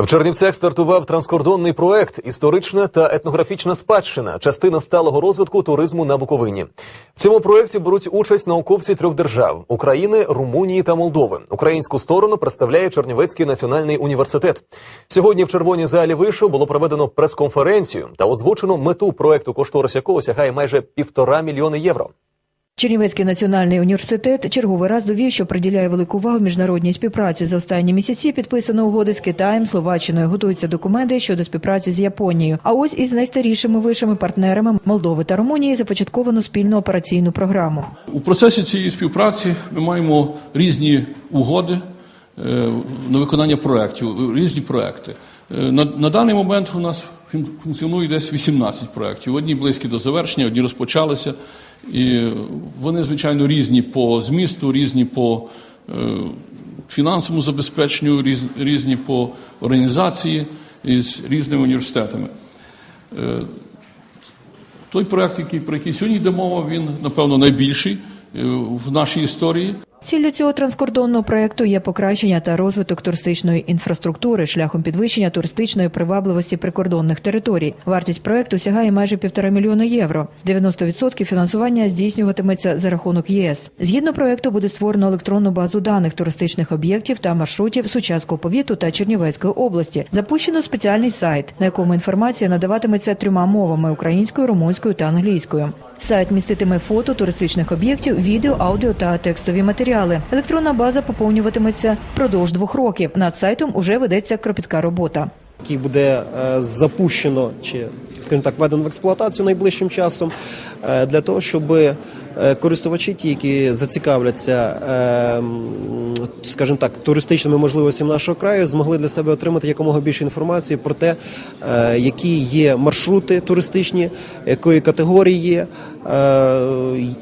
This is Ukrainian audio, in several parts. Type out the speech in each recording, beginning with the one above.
В Чернівцях стартував транскордонний проект Історична та етнографічна спадщина, частина сталого розвитку туризму на Буковині. В цьому проекті беруть участь науковці трьох держав України, Румунії та Молдови. Українську сторону представляє Чернівецький національний університет. Сьогодні в червоній залі вийшов було проведено прес-конференцію та озвучено мету проекту, кошторис якого сягає майже півтора мільйони євро. Чернівецький національний університет черговий раз довів, що приділяє велику увагу міжнародній співпраці. За останні місяці підписано угоди з Китаєм, Словаччиною. Готуються документи щодо співпраці з Японією. А ось із найстарішими вишими партнерами Молдови та Румунії започатковано спільну операційну програму. У процесі цієї співпраці ми маємо різні угоди е, на виконання проєктів, різні проекти. Е, На, на даний момент у нас функціонує десь 18 проєктів. Одні близькі до завершення, одні розпочалися. І вони, звичайно, різні по змісту, різні по е, фінансовому забезпеченню, різні по організації із різними університетами. Е, той проект, який, про який сьогодні йде мова, він, напевно, найбільший е, в нашій історії. Ціллю цього транскордонного проекту є покращення та розвиток туристичної інфраструктури шляхом підвищення туристичної привабливості прикордонних територій. Вартість проекту сягає майже півтора мільйона євро. 90% фінансування здійснюватиметься за рахунок ЄС. Згідно проекту буде створено електронну базу даних туристичних об'єктів та маршрутів Сучаського повіту та Чернівецької області. Запущено спеціальний сайт, на якому інформація надаватиметься трьома мовами українською, румунською та англійською. Сайт міститиме фото туристичних об'єктів, відео, аудіо та текстові матеріали. Електронна база поповнюватиметься впродовж двох років. Над сайтом уже ведеться кропітка робота. який буде е, запущено чи, скажімо так, введено в експлуатацію найближчим часом, е, для того, щоб е, користувачі, ті, які зацікавляться, скажімо так, туристичними можливостями нашого краю, змогли для себе отримати якомога більше інформації про те, е, які є маршрути туристичні, якої категорії є, е,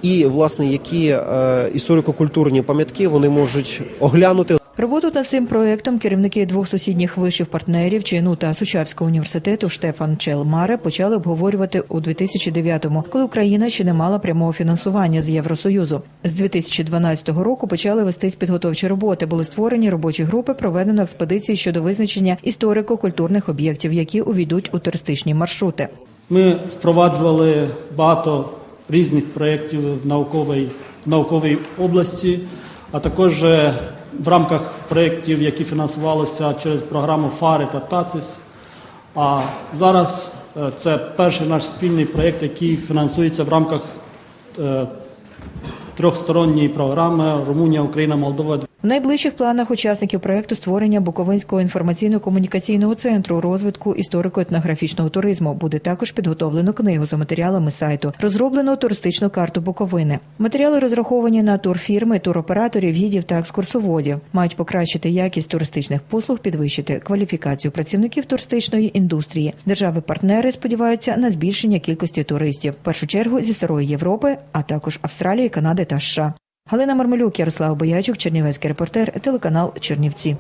і власне які е, історико-культурні пам'ятки вони можуть оглянути, Роботу над цим проектом керівники двох сусідніх вишів партнерів ЧНУ та Сучавського університету Штефан Челмаре почали обговорювати у 2009-му, коли Україна ще не мала прямого фінансування з Євросоюзу. З 2012 року почали вестись підготовчі роботи. Були створені робочі групи, проведено експедиції щодо визначення історико-культурних об'єктів, які увійдуть у туристичні маршрути. Ми впроваджували багато різних проєктів в науковій, в науковій області, а також е, в рамках проєктів, які фінансувалися через програму ФАРИ та ТАЦИС. А зараз е, це перший наш спільний проєкт, який фінансується в рамках е, трьохсторонньої програми Румунія, Україна, Молдова В найближчих планах учасників проекту створення Буковинського інформаційно-комунікаційного центру розвитку історико-етнографічного туризму буде також підготовлено книгу за матеріалами сайту, розроблено туристичну карту Буковини. Матеріали розраховані на турфірми, туроператорів, гідів та екскурсоводів. Мають покращити якість туристичних послуг, підвищити кваліфікацію працівників туристичної індустрії. Держави-партнери сподіваються на збільшення кількості туристів, в першу чергу зі старої Європи, а також Австралії, Канади та. Галина Мармелюк, Ярослав Боячук, Чернівецький репортер, телеканал Чернівці.